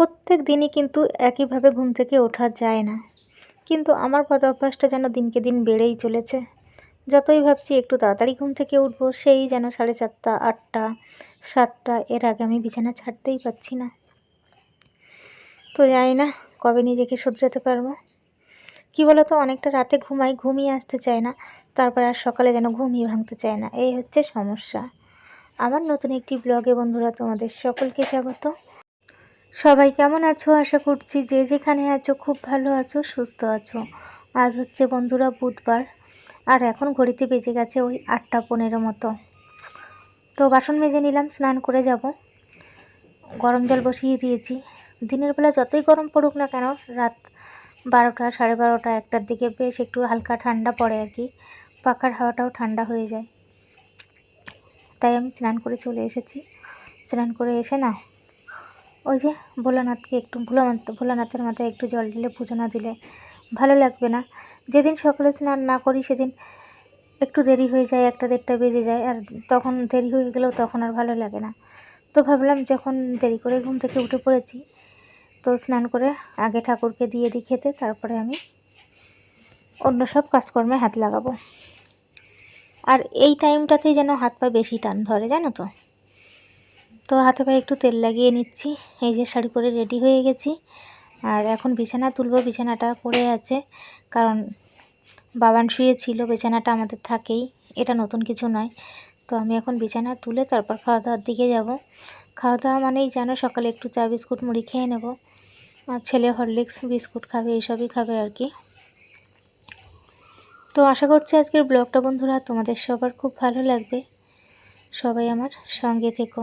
প্রত্যেক দিনই কিন্তু একইভাবে ঘুম থেকে ওঠা যায় না। কিন্তু আমার পদ অভ্যাসটা যেন দিনকে দিন বেড়েই চলেছে। যতই ভাবছি একটু তাড়াতাড়ি ঘুম থেকে উঠবো, সেই যেন সাড়ে চারটা, আটটা, সাতটা, এর আগে আমি বিছানা ছাড়তেই পারছি না। তো জানি না কবে নিজেকে শুধরাতে পারব। কী বলো তো অনেকটা রাতে ঘুমাই ঘুমিয়ে আসতে চায় না, তারপর আর সকালে যেন ঘুমিয়ে ভাঙতে চায় না। এই হচ্ছে সমস্যা। আমার নতুন একটি ব্লগে বন্ধুরা তোমাদের সকলকে স্বাগত। সবাই কেমন আছো? আশা করছি যে যেখানে আছো খুব ভালো আছো, সুস্থ আছো। আজ হচ্ছে বন্ধুরা বুধবার, আর এখন ঘড়িতে বেজে গেছে ওই আটটা পনেরো মতো। তো বাসন মেজে নিলাম, স্নান করে যাব। গরম জল বসিয়ে দিয়েছি। দিনের বেলা যতই গরম পড়ুক না কেন, রাত বারোটা, সাড়ে বারোটা, একটার দিকে বেশ একটু হালকা ঠান্ডা পড়ে আর কি। পাখার হাওয়াটাও ঠান্ডা হয়ে যায়। তাই আমি স্নান করে চলে এসেছি। স্নান করে এসে না ওই যে ভোলানাথকে একটু, ভোলানাথ, ভোলানাথের মাথায় একটু জল ঢেলে পুজো না দিলে ভালো লাগবে না। যেদিন সকালে স্নান না করি সেদিন একটু দেরি হয়ে যায়, একটা দেড়টা বেজে যায়, আর তখন দেরি হয়ে গেলেও তখন আর ভালো লাগে না। তো ভাবলাম যখন দেরি করে ঘুম থেকে উঠে পড়েছি, তো স্নান করে আগে ঠাকুরকে দিয়ে দিই খেতে, তারপরে আমি অন্য সব কাজকর্মে হাত লাগাবো। আর এই টাইমটাতেই যেন হাত পা বেশি টান ধরে, জানো তো? তো হাতে পায়ে একটু তেল লাগিয়ে নিচ্ছি। এই যে শাড়ি পরে রেডি হয়ে গেছি। আর এখন বিছানা তুলবো, বিছানাটা পড়ে আছে। কারণ বাবান শুয়ে ছিল, বিছানাটা আমাদের থাকেই। এটা নতুন কিছু নয়। তো আমি এখন বিছানা তুলে তারপর খাওয়া দাওয়ার দিকে যাব। খাওয়া দাওয়া মানেই জানো সকালে একটু চা, বিস্কুট, মুড়ি খেয়ে নেব। আর ছেলে হরলিক্স, বিস্কুট খাবে, এইসবই খাবে আর কি। তো আশা করছি আজকের ব্লগটা বন্ধুরা তোমাদের সবার খুব ভালো লাগবে। সবাই আমার সঙ্গে থেকো।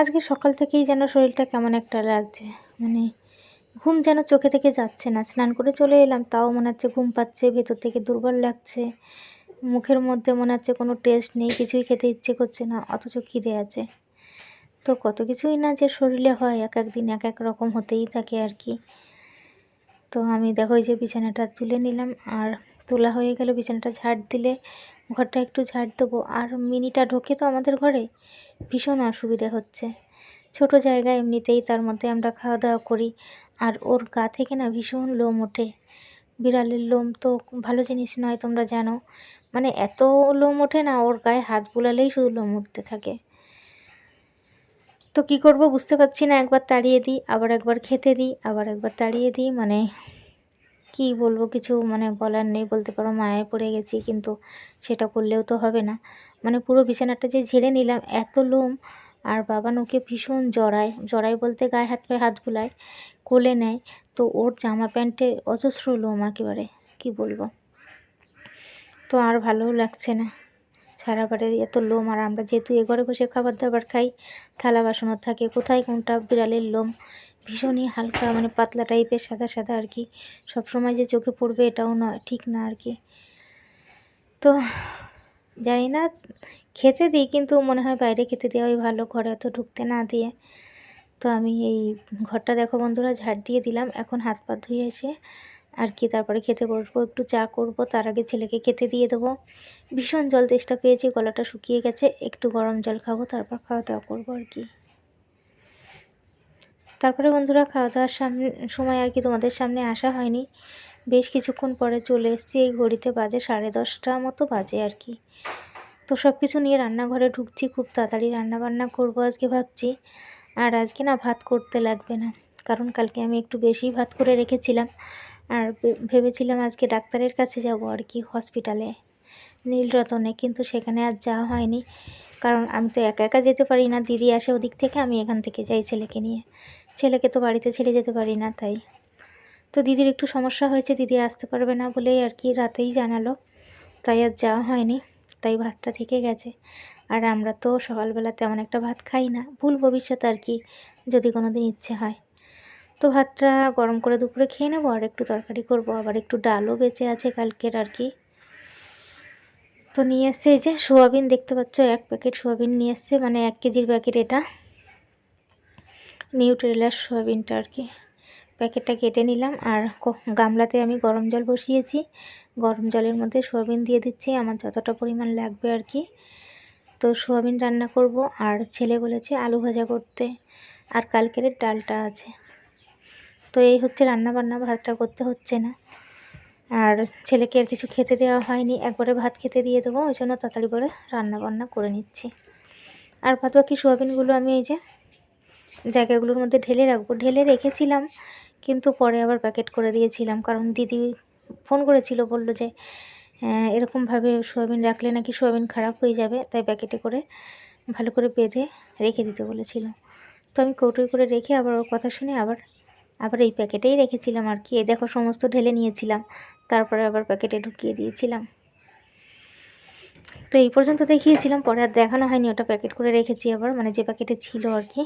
আজকে সকাল থেকেই যেন শরীরটা কেমন একটা লাগছে। মানে ঘুম যেন চোখে থেকে যাচ্ছে না। স্নান করে চলে এলাম, তাও মনে হচ্ছে ঘুম পাচ্ছে, ভেতর থেকে দুর্বল লাগছে। মুখের মধ্যে মনে হচ্ছে কোনো টেস্ট নেই, কিছুই খেতে ইচ্ছে করছে না, অথচ খিদে আছে। তো কত কিছুই না যে শরীরে হয়, এক এক দিন এক এক রকম হতেই থাকে আর কি। তো আমি দেখো এই যে বিছানাটা তুলে নিলাম, আর তোলা হয়ে গেল বিছানাটা ঝাড় দিলে ঘরটা একটু ঝাড় দেবো। আর মিনিটা ঢোকে তো আমাদের ঘরে। ভীষণ অসুবিধে হচ্ছে। ছোট জায়গা এমনিতেই তার মধ্যে আমরা খাওয়া দাওয়া করি। আর ওর গা থেকে না ভীষণ লোম ওঠে। বিড়ালের লোম তো ভালো জিনিস নয়, তোমরা জানো। মানে এত লোম ওঠে না, ওর গায়ে হাত বুলালেই শুধু লোম উঠতে থাকে। তো কি করব বুঝতে পারছি না। একবার তাড়িয়ে দিই, আবার একবার খেতে দিই, আবার একবার তাড়িয়ে দিই মানে কি বলব কিছু মানে বলার নেই, বলতে পারো মায়ায় পড়ে গেছি, কিন্তু সেটা করলেও তো হবে না। মানে পুরো বিছানাটা যে ঝেড়ে নিলাম, এত লোম, আর বাবা ওকে ভীষণ জড়ায় জড়ায় বলতে গায়ে হাত পায়ে হাত বুলায়, কোলে নেয়, তো ওর জামা প্যান্টে অজস্র লোম একেবারে, কি বলব। তো আর ভালোও লাগছে না। সারা বাড়ি এত লোম, আর আমরা যেহেতু এ ঘরে বসে খাবার দাবার খাই, থালা বাসনও থাকে, কোথায় কোনটা বিড়ালের লোম? ভীষণই হালকা মানে পাতলা টাইপের, সাদা সাদা আর কি। সবসময় যে চোখে পড়বে এটাও নয়, ঠিক না আর কি। তো জানি না, খেতে দিই কিন্তু মনে হয় বাইরে খেতে দেওয়াই ভালো, ঘরে অত ঢুকতে না দিয়ে। তো আমি এই ঘরটা দেখো বন্ধুরা, ঝাড় দিয়ে দিলাম, এখন হাত পা ধুয়ে এসে আর কি, তারপরে খেতে বসবো, একটু চা করব, তার আগে ছেলেকে খেতে দিয়ে দেবো। ভীষণ জল তেষ্টা পেয়েছি, গলাটা শুকিয়ে গেছে, একটু গরম জল খাব, তারপর খাওয়া দাওয়া করব আর কি। তারপরে বন্ধুরা খাওয়া দাওয়ার সামনে, সময় আর কি তোমাদের সামনে আসা হয়নি। বেশ কিছুক্ষণ পরে চলে এসেছি, এই ঘড়িতে বাজে সাড়ে দশটা মতো বাজে আর কি। তো সব কিছু নিয়ে রান্নাঘরে ঢুকছি, খুব তাড়াতাড়ি রান্না বান্না করব আজকে ভাবছি। আর আজকে না ভাত করতে লাগবে না, কারণ কালকে আমি একটু বেশি ভাত করে রেখেছিলাম। আর ভেবেছিলাম আজকে ডাক্তারের কাছে যাব আর কি হসপিটালে নীলরতনে, কিন্তু সেখানে আর যাওয়া হয়নি। কারণ আমি তো একা একা যেতে পারি না। দিদি আসে ওদিক থেকে, আমি এখান থেকে যাই ছেলেকে নিয়ে। ছেলেকে তো বাড়িতে ছেড়ে যেতে পারি না, তাই। তো দিদির একটু সমস্যা হয়েছে, দিদি আসতে পারবে না বলেই আর কি রাতেই জানালো। তাই আর যাওয়া হয়নি, তাই ভাতটা থেকে গেছে। আর আমরা তো সকালবেলা তেমন একটা ভাত খাই না। ভুল ভবিষ্যৎ আর কি, যদি কোনো দিন ইচ্ছে হয়। তো ভাতটা গরম করে দুপুরে খেয়ে নেব, আর একটু তরকারি করব। আবার একটু ডালও বেঁচে আছে কালকের আর কি। তো নিয়ে এসছে এই যে সোয়াবিন, দেখতে পাচ্ছ এক প্যাকেট সোয়াবিন নিয়ে এসছে মানে এক কেজির প্যাকেট এটা। নিউট্রেলার সোয়াবিনটা আর কি। প্যাকেটটা কেটে নিলাম, আর গামলাতে আমি গরম জল বসিয়েছি। গরম জলের মধ্যে সোয়াবিন দিয়ে দিচ্ছি, আমার যতটা পরিমাণ লাগবে আর কি। তো সোয়াবিন রান্না করব, আর ছেলে বলেছে আলু ভাজা করতে, আর কালকের ডালটা আছে। তো এই হচ্ছে রান্না বান্না ভাতটা করতে হচ্ছে না। আর ছেলেকে আর কিছু খেতে দেওয়া হয়নি, একবারে ভাত খেতে দিয়ে দেবো, ওই জন্য তাড়াতাড়ি করে রান্না বান্না করে নিচ্ছি। আর ভাত বাকি সোয়াবিনগুলো আমি এই যে জায়গাগুলোর মধ্যে ঢেলে রাখব। ঢেলে রেখেছিলাম, কিন্তু পরে আবার প্যাকেট করে দিয়েছিলাম, কারণ দিদি ফোন করেছিল, বলল যে এরকমভাবে সোয়াবিন রাখলে নাকি সোয়াবিন খারাপ হয়ে যাবে, তাই প্যাকেটে করে ভালো করে বেঁধে রেখে দিতে বলেছিল। তো আমি কৌটোই করে রেখে আবার ওর কথা শুনে আবার আবার এই প্যাকেটেই রেখেছিলাম আর কি। এ দেখো, সমস্ত ঢেলে নিয়েছিলাম। তারপরে আবার প্যাকেটে ঢুকিয়ে দিয়েছিলাম। তো এই পর্যন্ত দেখিয়েছিলাম, পরে আর দেখানো হয়নি। ওটা প্যাকেট করে রেখেছি আবার মানে যে প্যাকেটে ছিল আর কি।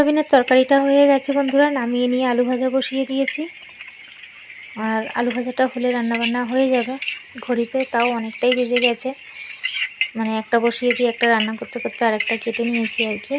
সয়াবিনের তরকারিটা হয়ে গেছে বন্ধুরা, নামিয়ে নিয়ে আলু ভাজা বসিয়ে দিয়েছি। আর আলু ভাজাটা হলে রান্নাবান্না হয়ে যাবে। ঘড়িতে তাও অনেকটাই বেজে গেছে। মানে একটা বসিয়ে দিয়ে একটা রান্না করতে করতে আরেকটা কেটে নিয়েছি আর কি।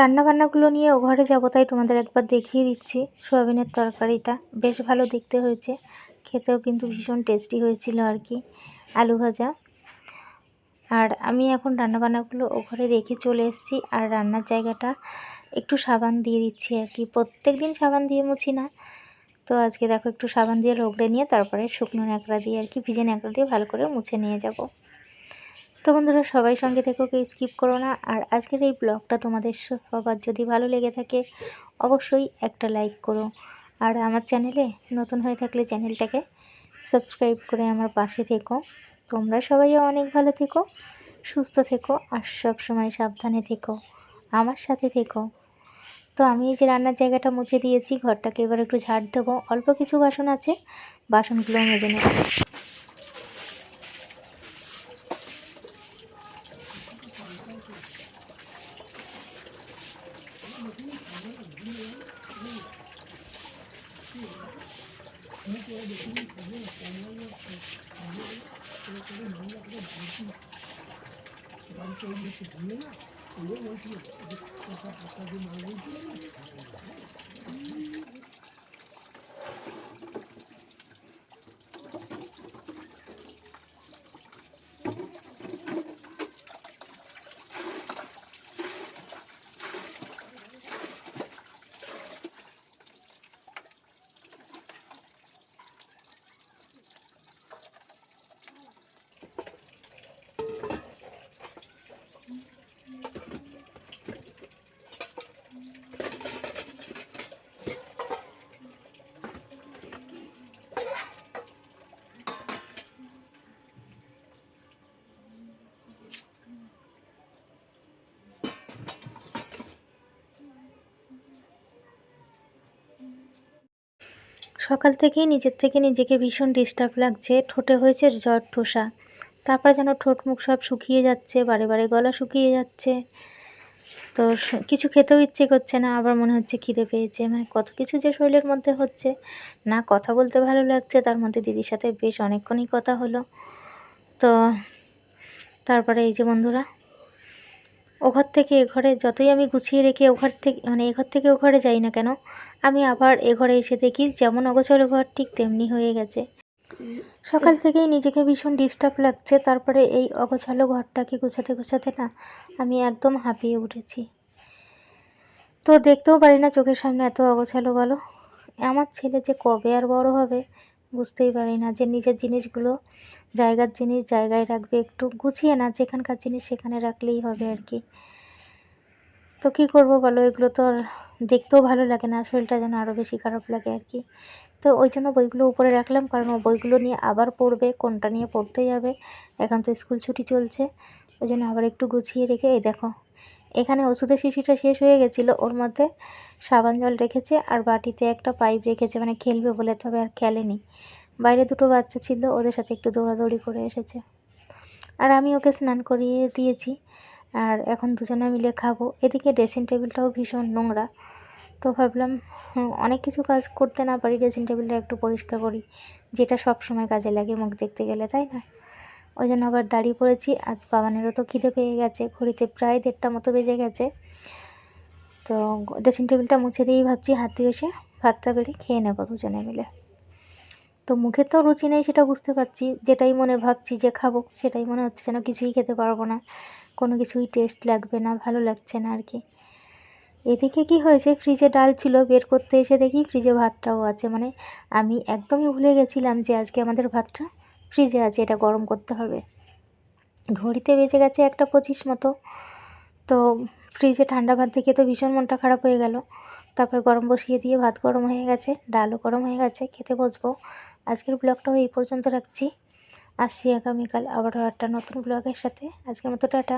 রান্নাবান্নাগুলো নিয়ে ও ঘরে যাব, তাই তোমাদের একবার দেখিয়ে দিচ্ছি সোয়াবিনের তরকারিটা। বেশ ভালো দেখতে হয়েছে, খেতেও কিন্তু ভীষণ টেস্টি হয়েছিল আর কি, আলু ভাজা। আর আমি এখন রান্নাবান্নাগুলো ও ঘরে রেখে চলে এসেছি, আর রান্নার জায়গাটা একটু সাবান দিয়ে দিচ্ছি আর কি। প্রত্যেক দিন সাবান দিয়ে মুছি না, তো আজকে দেখো একটু সাবান দিয়ে রগড়ে নিয়ে তারপরে শুকনো ন্যাকড়া দিয়ে আর কি, ভিজে ন্যাকড়া দিয়ে ভালো করে মুছে নিয়ে যাব। তো বন্ধুরা, সবাই সঙ্গে থেকো, কেউ স্কিপ করো না। আর আজকের এই ব্লগটা তোমাদের সবার যদি ভালো লেগে থাকে, অবশ্যই একটা লাইক করো। আর আমার চ্যানেলে নতুন হয়ে থাকলে চ্যানেলটাকে সাবস্ক্রাইব করে আমার পাশে থেকো। তোমরা সবাই অনেক ভালো থেকো, সুস্থ থেকো, আর সব সময় সাবধানে থেকো, আমার সাথে থেকো। তো আমি এই যে রান্নার জায়গাটা মুছে দিয়েছি, ঘরটাকে এবার একটু ঝাড় দেবো। অল্প কিছু বাসন আছে, বাসনগুলো মেজে নেব। না সকাল থেকেই নিজের থেকে নিজেকে ভীষণ ডিস্টার্ব লাগছে। ঠোঁটে হয়েছে জ্বর, ঠোসা। তারপরে যেন ঠোঁট মুখ সব শুকিয়ে যাচ্ছে, বারে বারে গলা শুকিয়ে যাচ্ছে। তো কিছু খেতেও ইচ্ছে করছে না, আবার মনে হচ্ছে খিদে পেয়েছে। মানে কত কিছু যে শরীরের মধ্যে হচ্ছে, না কথা বলতে ভালো লাগছে, তার মধ্যে দিদির সাথে বেশ অনেকক্ষণই কথা হলো। তো, তারপরে এই যে বন্ধুরা ও ঘর থেকে এ ঘরে যতই আমি গুছিয়ে রেখে ওঘর থেকে মানে এ ঘর থেকে ও ঘরে যাই না কেন, আমি আবার এ ঘরে এসে দেখি যেমন অগোছালো ঘর ঠিক তেমনি হয়ে গেছে। সকাল থেকেই নিজেকে ভীষণ ডিস্টার্ব লাগছে, তারপরে এই অগোছালো ঘরটাকে গোছাতে গোছাতে না আমি একদম হাঁপিয়ে উঠেছি। তো দেখতেও পারি না চোখের সামনে এত অগোছালো বলো। আমার ছেলে যে কবে আর বড় হবে বুঝতেই পারি না যে নিজের জিনিসগুলো জায়গার জিনিস জায়গায় রাখবে, একটু গুছিয়ে না, যেখানকার জিনিস সেখানে রাখলেই হবে আর কি। তো কী করব বলো? এগুলো তো আর দেখতেও ভালো লাগে না, শরীরটা যেন আরও বেশি খারাপ লাগে আর কি। তো ওই জন্য বইগুলো উপরে রাখলাম, কারণ বইগুলো নিয়ে আবার পড়বে, কোনটা নিয়ে পড়তে যাবে? এখন তো স্কুল ছুটি চলছে ওই জন্য আবার একটু গুছিয়ে রেখে, এই দেখো, এখানে ওষুধের শিশিটা শেষ হয়ে গেছিল। ওর মধ্যে সাবান জল রেখেছে আর বাটিতে একটা পাইপ রেখেছে মানে খেলবে বলে তবে আর খেলেনি। বাইরে দুটো বাচ্চা ছিল, ওদের সাথে একটু দৌড়াদৌড়ি করে এসেছে। আর আমি ওকে স্নান করিয়ে দিয়েছি আর এখন দুজনে মিলে খাব। এদিকে ড্রেসিং টেবিলটাও ভীষণ নোংরা। তো ভাবলাম অনেক কিছু কাজ করতে না পারি, ড্রেসিং টেবিলটা একটু পরিষ্কার করি, যেটা সব সময় কাজে লাগে মুখ দেখতে গেলে, তাই না? ওই জন্য আবার দাঁড়িয়ে পড়েছি। আজ বাবানেরও তো খিদে পেয়ে গেছে। ঘড়িতে প্রায় দেড়টা মতো বেজে গেছে। তো ড্রেসিং টেবিলটা মুছে দিয়েই ভাবছি, হাত দিয়ে এসে ভাতটা বেড়ে খেয়ে নেব দুজনে মিলে। তো মুখে তো রুচি নেই সেটা বুঝতে পারছি। যেটাই মনে ভাবছি যে খাব, সেটাই মনে হচ্ছে যেন কিছুই খেতে পারব না। কোনো কিছুই টেস্ট লাগবে না, ভালো লাগছে না আর কি। এদিকে কি হয়েছে? ফ্রিজে ডাল ছিল, বের করতে এসে দেখি ফ্রিজে ভাতটাও আছে। মানে আমি একদমই ভুলে গেছিলাম যে আজকে আমাদের ভাতটা ফ্রিজে আছে, এটা গরম করতে হবে। ঘড়িতে বেজে গেছে একটা পঁচিশ মতো। তো ফ্রিজে ঠান্ডা ভাত দেখে তো ভীষণ মনটা খারাপ হয়ে গেল। তারপরে গরম বসিয়ে দিয়ে ভাত গরম হয়ে গেছে, ডালও গরম হয়ে গেছে, খেতে বসবো। আজকের ব্লগটাও এই পর্যন্ত রাখছি। আসছি আগামীকাল আবারও একটা নতুন ব্লগের সাথে। আজকের মতো টাটা।